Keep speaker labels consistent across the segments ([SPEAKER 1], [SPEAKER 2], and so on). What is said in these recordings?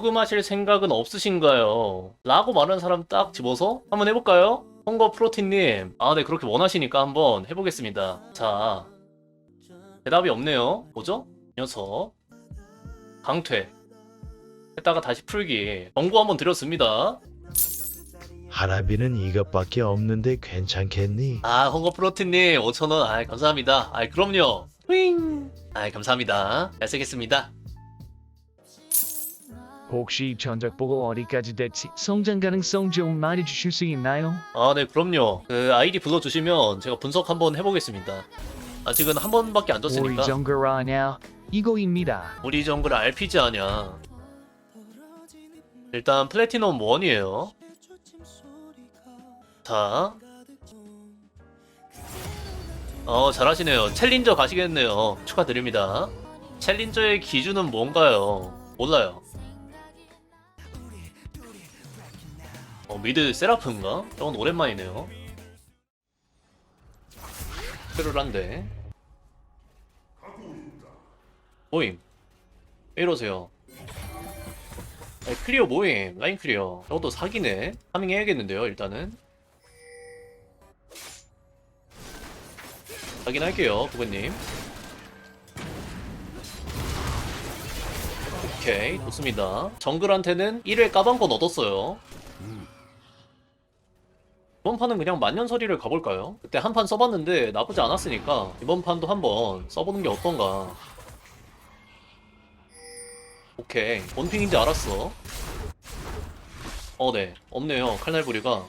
[SPEAKER 1] 죽음하실 생각은 없으신가요? 라고 말하는 사람 딱 집어서 한번 해볼까요? 헝거 프로틴님. 아 네 그렇게 원하시니까 한번 해보겠습니다. 자 대답이 없네요. 뭐죠? 녀석. 강퇴. 했다가 다시 풀기. 경고 한번 드렸습니다.
[SPEAKER 2] 하라비는 이것밖에 없는데 괜찮겠니?
[SPEAKER 1] 아 헝거 프로틴님. 5천원. 아 감사합니다. 아 그럼요. 윙. 아 감사합니다. 잘 쓰겠습니다
[SPEAKER 3] 혹시 전작 보고 어디까지 됐지? 성장 가능성 좀 말해주실 수 있나요?
[SPEAKER 1] 아, 네, 그럼요. 그 아이디 불러주시면 제가 분석 한번 해보겠습니다. 아직은 한 번밖에 안
[SPEAKER 3] 우리
[SPEAKER 1] 떴으니까.
[SPEAKER 3] 정글 아냐? 이거입니다.
[SPEAKER 1] 우리 정글 RPG 아냐. 일단 플래티넘 1이에요. 자. 어, 잘하시네요. 챌린저 가시겠네요. 축하드립니다. 챌린저의 기준은 뭔가요? 몰라요. 미드 세라프인가? 저건 오랜만이네요. 페루란데. 모임. 왜 이러세요? 아니, 클리어 모임. 라인 클리어. 저것도 사기네. 파밍 해야겠는데요, 일단은. 확인할게요, 부부님. 오케이, 좋습니다. 정글한테는 1회 까방권 얻었어요. 이번 판은 그냥 만년설이를 가볼까요? 그때 한 판 써봤는데 나쁘지 않았으니까 이번 판도 한번 써보는 게 어떤가. 오케이, 원핑인지 알았어. 어, 네. 없네요, 칼날부리가.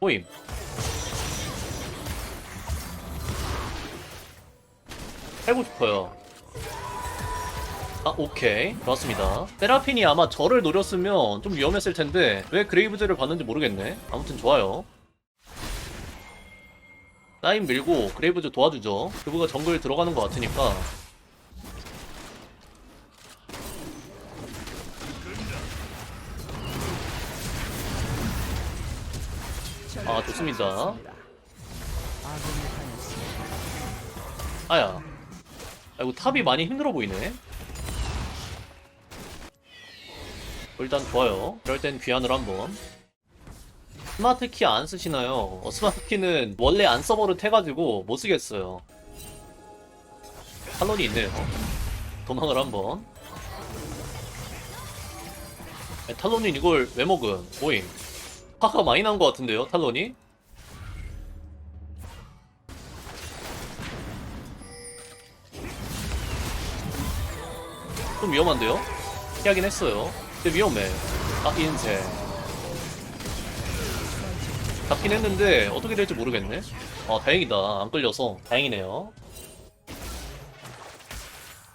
[SPEAKER 1] 모임. 살고 싶어요. 아, 오케이. 좋았습니다. 세라핀이 아마 저를 노렸으면 좀 위험했을 텐데, 왜 그레이브즈를 봤는지 모르겠네. 아무튼 좋아요. 라인 밀고 그레이브즈 도와주죠. 그부가 정글 들어가는 것 같으니까. 아, 좋습니다. 아야. 아이고, 탑이 많이 힘들어 보이네. 일단 좋아요. 그럴 땐 귀환을 한번. 스마트 키 안 쓰시나요? 어, 스마트 키는 원래 안 써버릇 해가지고 못 쓰겠어요. 탈론이 있네요. 도망을 한번. 네, 탈론이 이걸 왜 먹음? 모임. 화가 많이 난 것 같은데요, 탈론이? 좀 위험한데요? 피하긴 했어요. 근데 위험해. 아, 인생. 잡긴 했는데 어떻게 될지 모르겠네. 아, 다행이다. 안 끌려서. 다행이네요.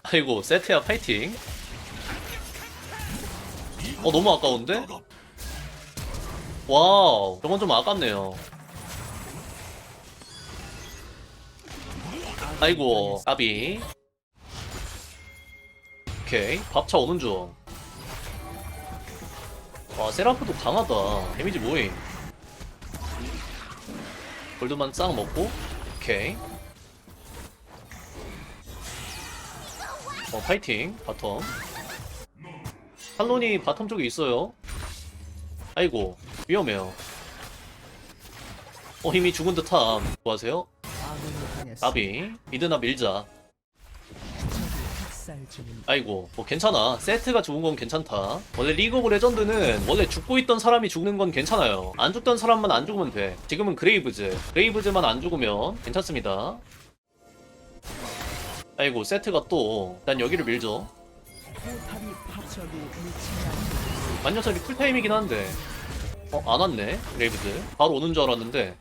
[SPEAKER 1] 아이고, 세트야 파이팅. 어, 너무 아까운데? 와우, 저건 좀 아깝네요. 아이고, 까비. 오케이, 밥차 오는 중. 와, 세라프도 강하다. 데미지 뭐임? 골드만 싹 먹고, 오케이. 어, 파이팅, 바텀. 탈론이 바텀 쪽에 있어요. 아이고, 위험해요. 어, 이미 죽은 듯함. 뭐하세요? 나비, 미드나 밀자. 아이고 뭐 괜찮아. 세트가 죽은 건 괜찮다. 원래 리그 오브 레전드는 원래 죽고 있던 사람이 죽는 건 괜찮아요. 안 죽던 사람만 안 죽으면 돼. 지금은 그레이브즈. 그레이브즈만 안 죽으면 괜찮습니다. 아이고 세트가 또. 난 여기를 밀죠. 만년설이 풀타임이긴 한데. 어? 안 왔네 그레이브즈. 바로 오는 줄 알았는데.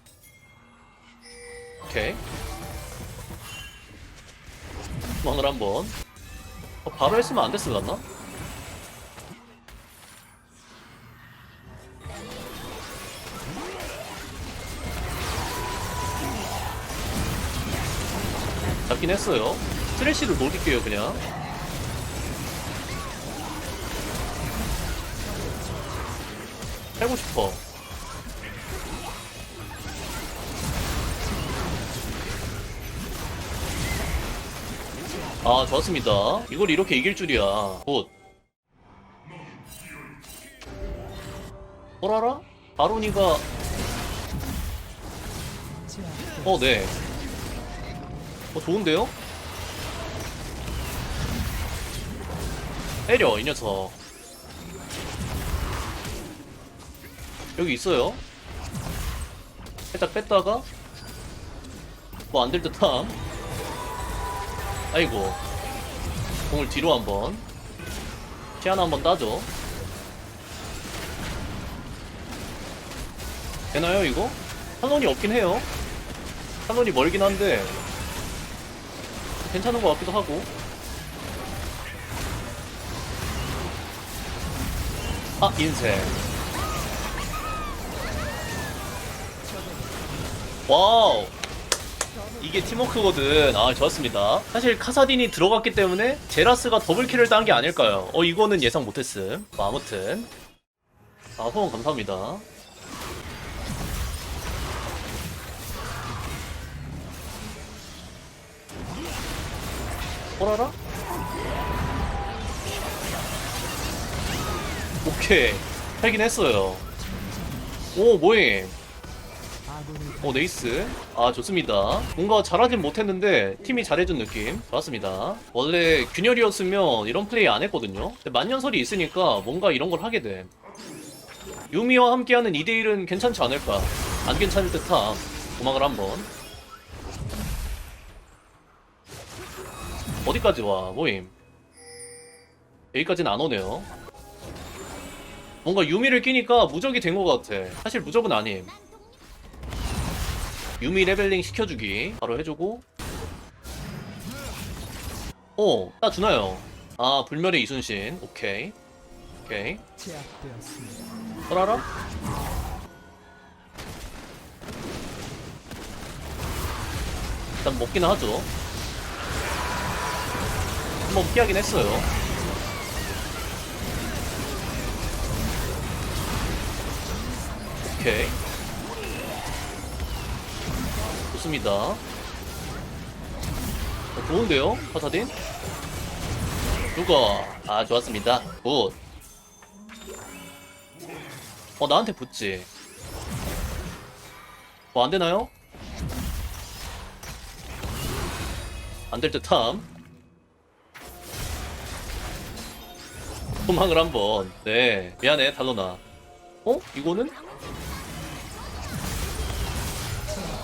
[SPEAKER 1] 오케이. 왕을 한번 어, 바로 했으면 안 됐을라나? 잡긴 했어요. 스트레시를 녹일게요, 그냥. 살고 싶어. 아 좋았습니다. 이걸 이렇게 이길 줄이야. 굿. 뭐라라? 바로니가 어네. 어 좋은데요? 때려 이 녀석. 여기 있어요? 살짝 뺐다가? 뭐 안될 듯함 아이고. 공을 뒤로 한번. 시야나 한번 따죠 되나요 이거? 탄원이 없긴 해요. 탄원이 멀긴 한데 괜찮은 것 같기도 하고. 아 인생 와우 이게 팀워크거든. 아, 좋았습니다. 사실 카사딘이 들어갔기 때문에 제라스가 더블킬을 딴 게 아닐까요? 어, 이거는 예상 못했음. 뭐, 아무튼. 아, 후원 감사합니다. 호라라? 오케이. 살긴 했어요. 오, 뭐임. 오 네이스. 아 좋습니다. 뭔가 잘하진 못했는데 팀이 잘해준 느낌. 좋았습니다. 원래 균열이었으면 이런 플레이 안 했거든요. 근데 만년설이 있으니까 뭔가 이런 걸 하게 돼. 유미와 함께하는 2대1은 괜찮지 않을까? 안 괜찮을 듯함. 도망을 한번. 어디까지 와 모임? 여기까지는 안 오네요. 뭔가 유미를 끼니까 무적이 된 것 같아. 사실 무적은 아님 유미 레벨링 시켜주기 바로 해주고 어, 나 주나요? 아, 불멸의 이순신. 오케이. 오케이. 설아라? 일단 먹기는 하죠. 한번 피하긴 했어요. 오케이. 좋습니다. 어, 좋은데요? 파사딘? 누가? 아, 좋았습니다. 굿. 어, 나한테 붙지. 뭐, 안 되나요? 안 될 듯함. 도망을 한번. 네. 미안해, 달로나. 어? 이거는?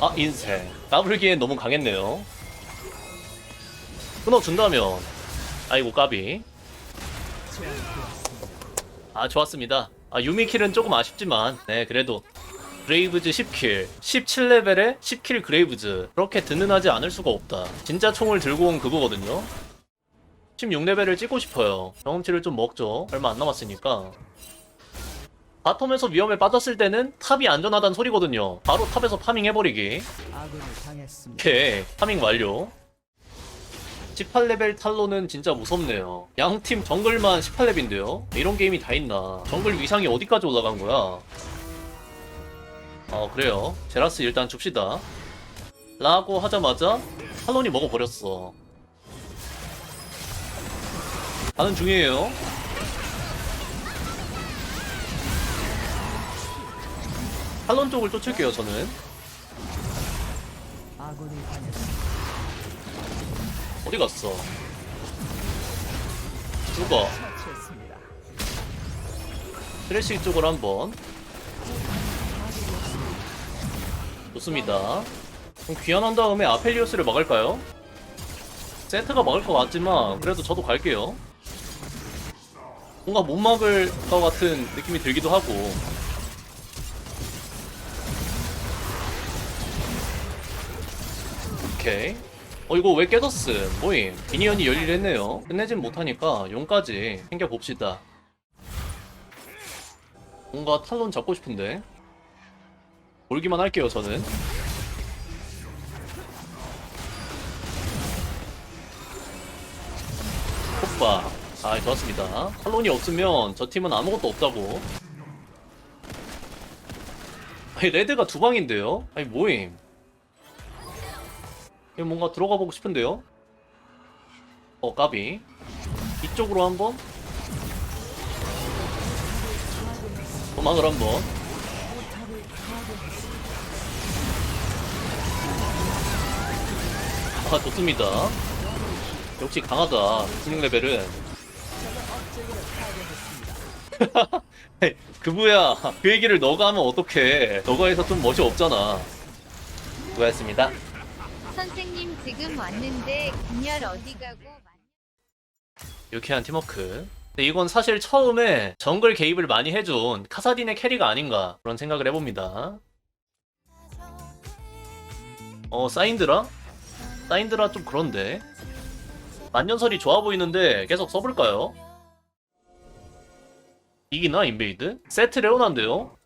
[SPEAKER 1] 아 인생 까불기엔 너무 강했네요. 끊어준다면. 아이고 까비. 아 좋았습니다. 아 유미킬은 조금 아쉽지만. 네 그래도 그레이브즈 10킬. 17레벨에 10킬 그레이브즈. 그렇게 든든하지 않을 수가 없다. 진짜 총을 들고 온 그거거든요. 16레벨을 찍고 싶어요. 경험치를 좀 먹죠. 얼마 안 남았으니까 바텀에서 위험에 빠졌을 때는 탑이 안전하다는 소리거든요. 바로 탑에서 파밍 해버리기. 오케이. 파밍 완료. 18레벨 탈로는 진짜 무섭네요. 양팀 정글만 18렙인데요? 이런 게임이 다 있나. 정글 위상이 어디까지 올라간 거야? 어, 그래요. 제라스 일단 줍시다. 라고 하자마자 탈론이 먹어버렸어. 가는 중이에요. 탈론 쪽을 쫓을게요, 저는. 어디 갔어? 누가? 트래시 쪽으로 한번. 좋습니다. 그럼 귀환한 다음에 아펠리오스를 막을까요? 세트가 막을 것 같지만 그래도 저도 갈게요. 뭔가 못 막을 것 같은 느낌이 들기도 하고. 오케이. 어 이거 왜 깨졌음? 뭐임? 미니언이 열일했네요. 끝내진 못하니까 용까지 챙겨봅시다. 뭔가 탈론 잡고 싶은데 몰기만 할게요 저는 호빠 아 좋았습니다 탈론이 없으면 저 팀은 아무것도 없다고 아니 레드가 두 방인데요? 아니 뭐임 이거 뭔가 들어가 보고 싶은데요? 어 까비. 이쪽으로 한번. 도망을 한번. 아 좋습니다. 역시 강하다 16레벨은. 그부야 그 얘기를 너가 하면 어떡해. 너가 해서 좀 멋이 없잖아. 수고하셨습니다
[SPEAKER 4] 선생님 지금 왔는데 분열 어디 가고
[SPEAKER 1] 유쾌한 팀워크. 이건 사실 처음에 정글 개입을 많이 해준 카사딘의 캐리가 아닌가 그런 생각을 해봅니다. 어 사인드라? 사인드라 좀 그런데 만년설이 좋아 보이는데 계속 써볼까요? 이기나 인베이드? 세트 레오나인데요?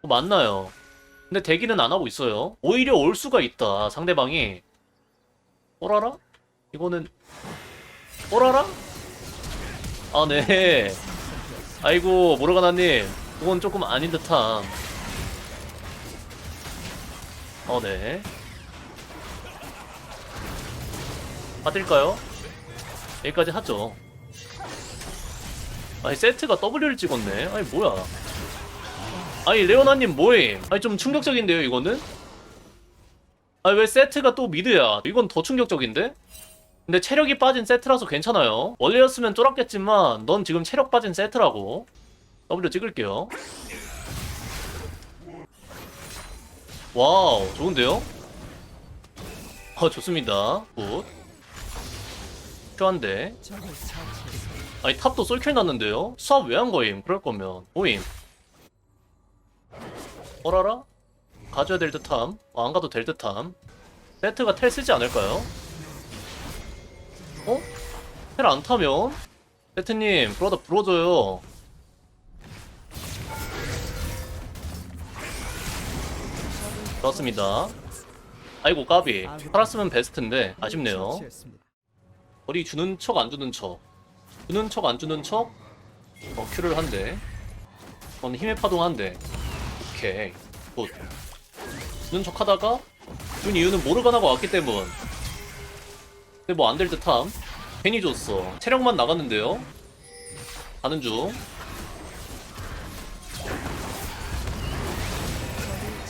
[SPEAKER 1] 어, 맞나요? 근데 대기는 안 하고 있어요. 오히려 올 수가 있다 상대방이. 어라라? 이거는 오라라? 아, 네. 아이고, 모르가나님. 그건 조금 아닌 듯함. 어, 네. 받을까요? 여기까지 하죠. 아니, 세트가 W를 찍었네. 아니, 뭐야. 아니, 레오나님 뭐임? 아니, 좀 충격적인데요, 이거는? 아니, 왜 세트가 또 미드야? 이건 더 충격적인데? 근데 체력이 빠진 세트라서 괜찮아요. 원래였으면 쫄았겠지만 넌 지금 체력 빠진 세트라고. W 찍을게요. 와우, 좋은데요? 아, 좋습니다. 굿. 필요한데. 아니, 탑도 솔킬 났는데요? 수압 왜 한 거임? 그럴 거면. 오임. 어라라? 가져야 될 듯함. 어, 안 가도 될 듯함. 세트가 텔 쓰지 않을까요? 어? 텔 안 타면? 세트님, 그러다 부러져요. 좋았습니다. 아이고, 까비. 살았으면 베스트인데, 아쉽네요. 거리 주는 척, 안 주는 척. 주는 척, 안 주는 척. 어, 큐를 한대. 그건 힘의 파동 한대. 오케이. 굿. 주는 척 하다가, 준 이유는 모르가나가 왔기 때문. 근데 뭐 안 될 듯함. 괜히 줬어. 체력만 나갔는데요. 가는 중.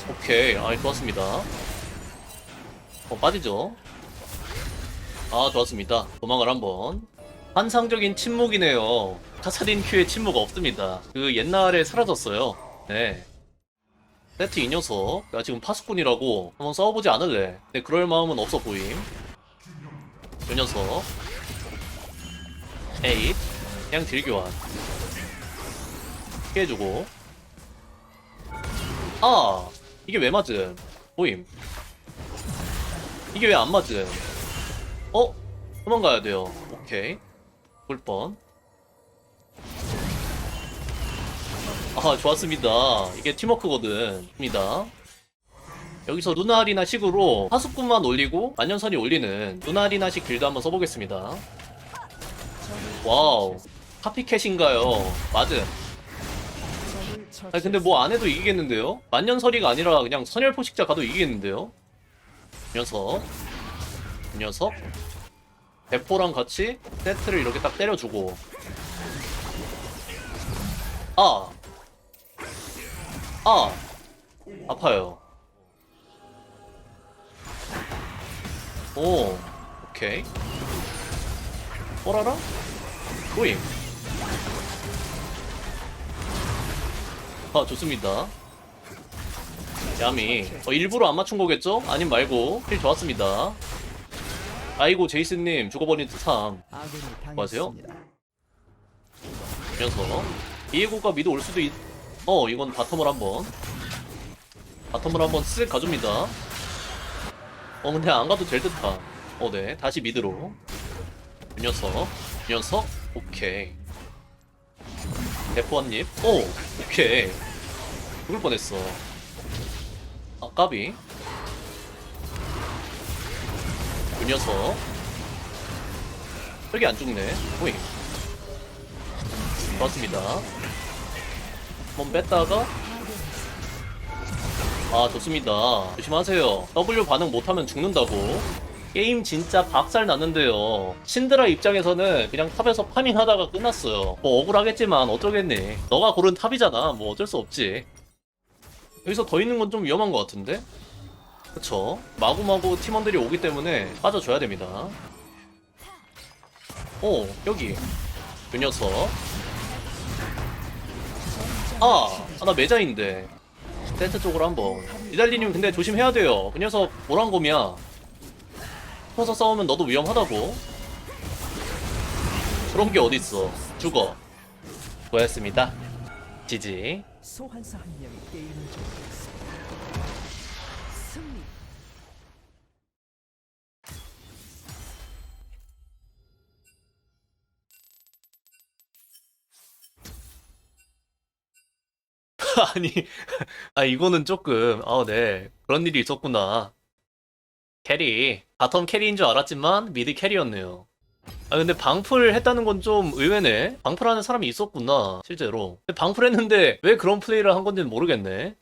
[SPEAKER 1] 오케이. 아이, 좋았습니다. 어, 빠지죠. 아 좋았습니다 도망을 한번 환상적인 침묵이네요 카사딘 큐에 침묵 없습니다 그 옛날에 사라졌어요 네 세트 이 녀석. 나 지금 파수꾼이라고 한번 싸워보지 않을래? 근데 그럴 마음은 없어 보임. 이 녀석. 에잇. 그냥 딜교환 피해주고. 아! 이게 왜 맞음? 보임. 이게 왜 안 맞음? 어? 도망가야 돼요. 오케이. 볼 뻔. 아, 좋았습니다. 이게 팀워크거든. 입니다. 여기서 누나리나 식으로 파수꾼만 올리고 만년선이 올리는 누나리나식 길드 한번 써보겠습니다. 와우. 카피캣인가요? 맞음. 아니, 근데 뭐 안 해도 이기겠는데요? 만년설이가 아니라 그냥 선열포식자 가도 이기겠는데요? 이 녀석. 이 녀석. 대포랑 같이 세트를 이렇게 딱 때려주고. 아! 아! 아파요. 오, 오케이. 뭐라라? 보임. 아, 좋습니다. 야미. 어, 일부러 안 맞춘 거겠죠? 아님 말고. 힐 좋았습니다. 아이고, 제이슨님, 죽어버린 듯함. 뭐하세요? 면서 이에고가 미드 올 수도 있... 어, 이건 바텀을 한번. 바텀을 한번 쓱 가줍니다. 어, 근데 안 가도 될 듯함. 어, 네. 다시 미드로. 이 녀석. 이 녀석. 오케이. 대포 한 입. 오! 오케이. 죽을 뻔했어. 아, 까비. 이 녀석. 여기 안 죽네. 오잉. 좋았습니다. 한번 뺐다가 아 좋습니다. 조심하세요. W 반응 못하면 죽는다고. 게임 진짜 박살 났는데요. 신드라 입장에서는 그냥 탑에서 파밍하다가 끝났어요. 뭐 억울하겠지만 어쩌겠니. 너가 고른 탑이잖아. 뭐 어쩔 수 없지. 여기서 더 있는 건 좀 위험한 것 같은데? 그쵸. 마구마구 팀원들이 오기 때문에 빠져줘야 됩니다. 오, 여기. 그 녀석. 아, 아, 나 매자인데. 센터 쪽으로 한번. 이달리님 근데 조심해야 돼요. 그 녀석 모란곰이야. 서서 싸우면 너도 위험하다고. 그런 게 어딨어. 죽어. 수고하셨습니다. 지지.
[SPEAKER 5] 소환사 한 명이 게임을 종료했습니다.
[SPEAKER 1] 아니, 아, 이거는 조금, 아, 네. 그런 일이 있었구나. 캐리. 바텀 캐리인 줄 알았지만, 미드 캐리였네요. 아, 근데 방풀 했다는 건 좀 의외네. 방풀하는 사람이 있었구나, 실제로. 방풀 했는데, 왜 그런 플레이를 한 건지는 모르겠네.